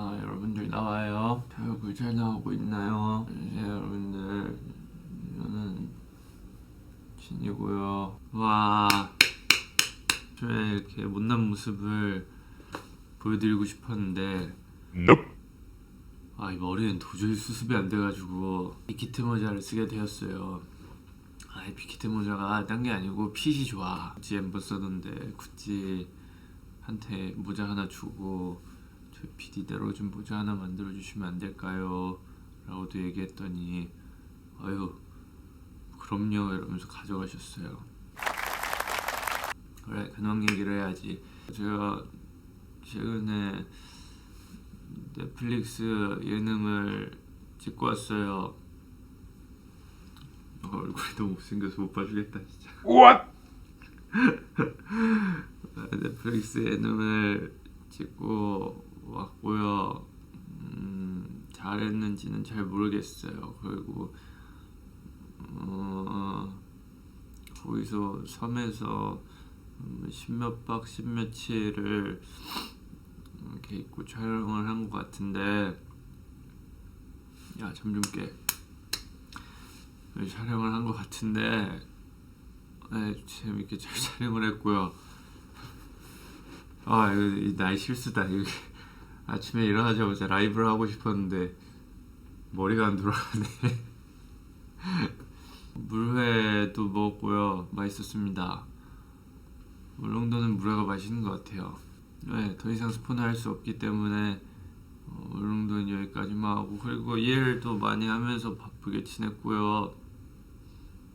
자 여러분들 나와요. 자 얼굴 잘 나오고 있나요? 네 여러분들 저는 진이고요. 와 저의 이렇게 못난 모습을 보여드리고 싶었는데 아이 머리는 도저히 수습이 안 돼가지고 빅히트 모자를 쓰게 되었어요. 아, 이 빅히트 모자가 딴 게 아니고 핏이 좋아. 구찌 엠버서던데 구찌 한테 모자 하나 주고 저희 PD대로 좀 모자 하나 만들어 주시면 안 될까요? 라고도 얘기했더니 아유 그럼요 이러면서 가져가셨어요. 그래 근황 얘기를 해야지. 제가 최근에 넷플릭스 예능을 찍고 왔어요. 어, 얼굴이 너무 못생겨서 못 봐주겠다 진짜. What? 넷플릭스 예능을 찍고 왔고요. 음, 잘했는지는 잘 모르겠어요. 그리고 어, 거기서 섬에서 음, 십몇 박 십며칠을 이렇게 있고 촬영을 한 것 같은데 야잠좀 깨. 촬영을 한 것 같은데 네, 재밌게 잘 촬영을 했고요. 아 이거 이 나의 실수다. 이거 아침에 일어나자마자 라이브를 하고 싶었는데 머리가 안 돌아가네. 물회도 먹었고요. 맛있었습니다. 울릉도는 물회가 맛있는 것 같아요. 네, 더 이상 스포는 할수 없기 때문에 어, 울릉도는 여기까지만 하고 그리고 일도 많이 하면서 바쁘게 지냈고요.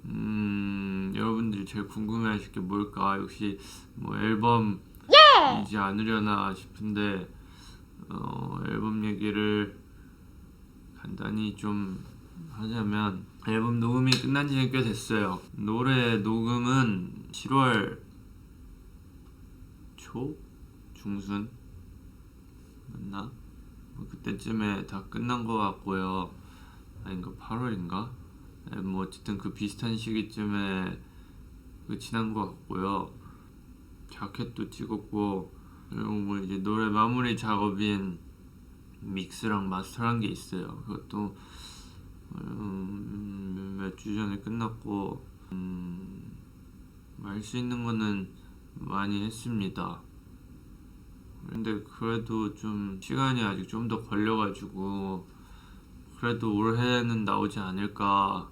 음, 여러분들이 제일 궁금해하실 게 뭘까? 역시 뭐 앨범 이지 않으려나 싶은데 어, 앨범 얘기를 간단히 좀 하자면 앨범 녹음이 끝난 지는 꽤 됐어요. 노래 녹음은 7월 초 중순 맞나? 뭐 그때쯤에 다 끝난 것 같고요. 아닌가 8월인가? 네, 뭐 어쨌든 그 비슷한 시기쯤에 끝이 난것 같고요. 자켓도 찍었고 그리고 뭐 이제 노래 마무리 작업인 믹스랑 마스터란 게 있어요. 그것도 음, 몇주 전에 끝났고 음, 할수 있는 거는 많이 했습니다. 근데 그래도 좀 시간이 아직 좀 더 걸려가지고 그래도 올해는 나오지 않을까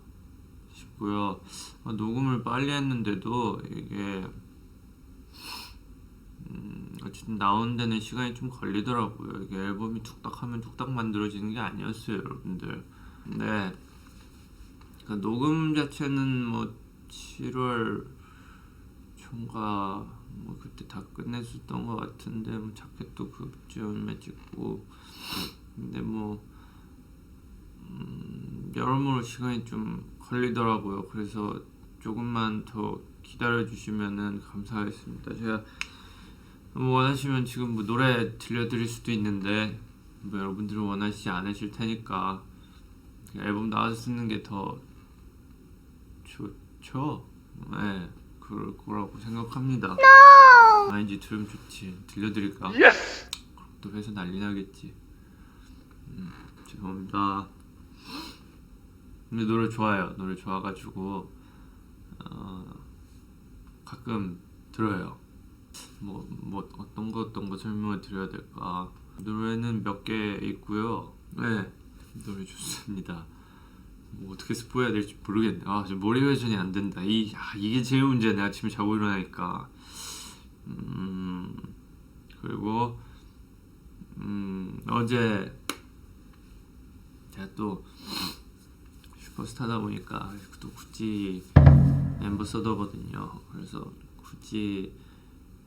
싶고요. 아, 녹음을 빨리 했는데도 이게 음, 어쨌든 나온 데는 시간이 좀 걸리더라고요. 이게 앨범이 툭딱하면 툭딱 만들어지는 게 아니었어요, 여러분들. 근데 그 녹음 자체는 뭐 7월 초인가 뭐 그때 다 끝냈었던 것 같은데 뭐 자켓도 그쯤에 찍고 근데 뭐 음, 여러모로 시간이 좀 걸리더라고요. 그래서 조금만 더 기다려 주시면은 감사하겠습니다. 제가 뭐 원하시면 지금 뭐 노래 들려드릴 수도 있는데 뭐 여러분들은 원하시지 않으실 테니까 앨범 나와서 쓰는 게 더 좋죠. 네, 그럴 거라고 생각합니다. 아닌지 들으면 좋지. 들려드릴까? Yes. 또 회사 난리 나겠지. 음, 죄송합니다. 근데 노래 좋아요. 노래 좋아가지고 어, 가끔 들어요. 뭐, 뭐 어떤 거 어떤 거 설명을 드려야 될까? 노래는 몇 개 있고요. 네, 노래 좋습니다. 뭐 어떻게 스포해야 될지 모르겠네. 아, 지금 머리 회전이 안 된다. 이 아, 이게 제일 문제네. 아침에 자고 일어나니까. 음, 그리고 음, 어제 제가 또 슈퍼스타다 보니까 또 구찌 엠버서더거든요. 그래서 구찌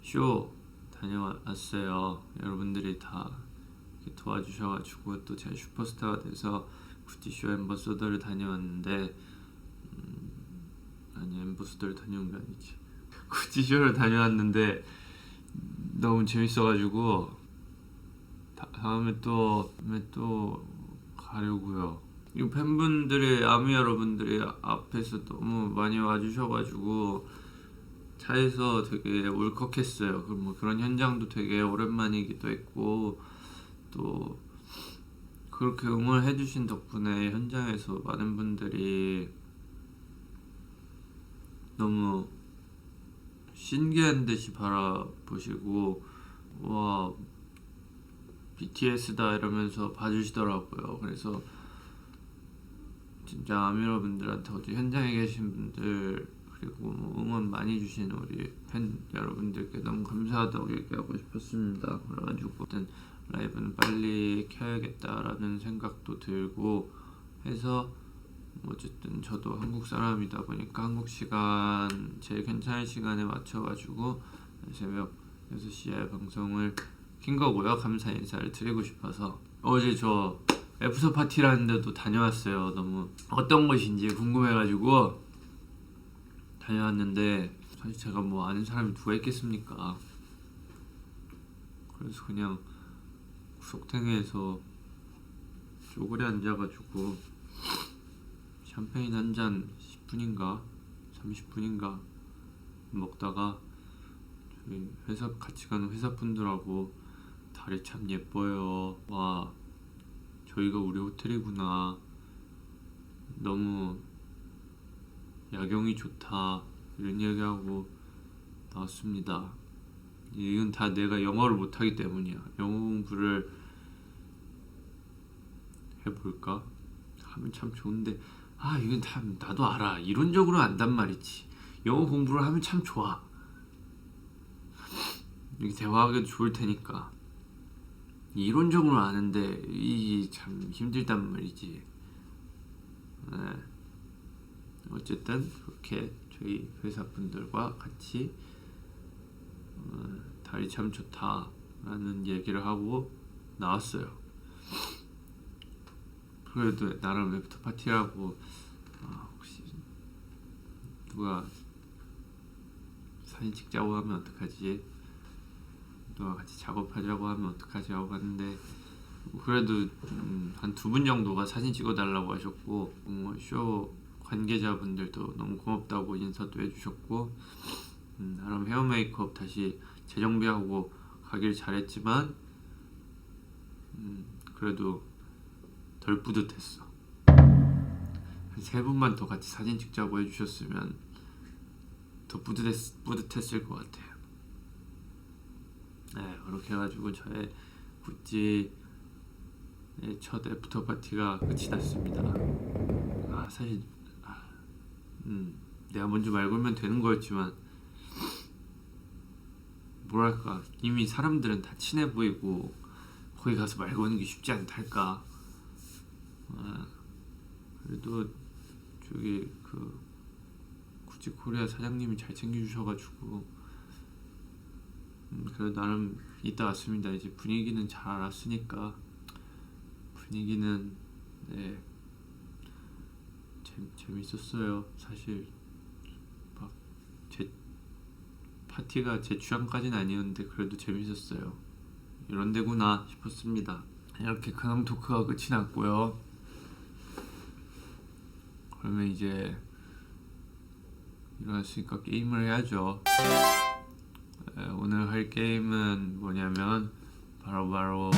쇼 다녀왔어요. 여러분들이 다 도와주셔가지고 또 제가 슈퍼스타가 돼서 구찌 쇼 엠버서더를 다녀왔는데 음, 아니 엠버서더를 다녀온 게 아니지. 구찌 쇼를 다녀왔는데 너무 재밌어가지고 다, 다음에 또 다음에 또 가려고요. 이 팬분들이 아미 여러분들이 앞에서 너무 많이 와주셔가지고 차에서 되게 울컥했어요. 그뭐 그런 현장도 되게 오랜만이기도 했고 또 그렇게 응원해 주신 덕분에 현장에서 많은 분들이 너무 신기한 듯이 바라보시고 와 BTS다 이러면서 봐주시더라고요. 그래서 진짜 아미 여러분들한테 어디 현장에 계신 분들 그리고 뭐 응원 많이 주신 우리 팬 여러분들께 너무 감사하다고 얘기하고 싶었습니다. 그래가지고 일단 라이브는 빨리 켜야겠다라는 생각도 들고 해서 뭐 어쨌든 저도 한국 사람이다 보니까 한국 시간 제일 괜찮은 시간에 맞춰가지고 새벽 6시에 방송을 킨 거고요. 감사 인사를 드리고 싶어서 어제 저 애프터 파티라는 데도 다녀왔어요. 너무 어떤 곳인지 궁금해가지고 다녀왔는데 사실 제가 뭐 아는 사람이 누가 있겠습니까? 그래서 그냥 구석탱이에서 쪼그려 앉아가지고 샴페인 한 잔 10분인가 30분인가 먹다가 저희 회사 같이 가는 회사 분들하고 달이 참 예뻐요. 와 저희가 우리 호텔이구나. 너무 야경이 좋다 이런 얘기하고 나왔습니다. 이건 다 내가 영어를 못하기 때문이야. 영어 공부를 해볼까? 하면 참 좋은데 아 이건 다 나도 알아. 이론적으로 안단 말이지. 영어 공부를 하면 참 좋아. 이렇게 대화하기도 좋을 테니까. 이론적으로 아는데 이 참 힘들단 말이지. 네. 어쨌든 그렇게 저희 회사 분들과 같이 어, 달이 참 좋다라는 얘기를 하고 나왔어요. 그래도 나름 웹터 파티라고 아, 혹시 누가 사진 찍자고 하면 어떡하지? 누가 같이 작업하자고 하면 어떡하지 하고 봤는데 그래도 음, 한두 분 정도가 사진 찍어달라고 하셨고 뭐, 쇼 관계자분들도 너무 고맙다고 인사도 해주셨고 음, 나름 헤어 메이크업 다시 재정비하고 가길 잘했지만 음, 그래도 덜 뿌듯했어. 한 세 분만 더 같이 사진 찍자고 해주셨으면 더 뿌듯했, 뿌듯했을 것 같아요. 네 그렇게 해가지고 저의 구찌 네, 첫 애프터 파티가 끝이 났습니다. 아 사실 아, 음, 내가 먼저 말 걸면 되는 거였지만 뭐랄까 이미 사람들은 다 친해 보이고 거기 가서 말 거는 게 쉽지 않달까. 아, 그래도 저기 그 구찌 코리아 사장님이 잘 챙겨주셔가지고 음, 그래도 나름 이따 왔습니다. 이제 분위기는 잘 알았으니까 분위기는 네 재, 재밌었어요. 사실 막제 파티가 제 취향까지는 아니었는데 그래도 재밌었어요. 이런 데구나 싶었습니다. 이렇게 근황 토크가 끝이 났고요. 그러면 이제 일어났으니까 게임을 해야죠. 에, 오늘 할 게임은 뭐냐면 바로 바로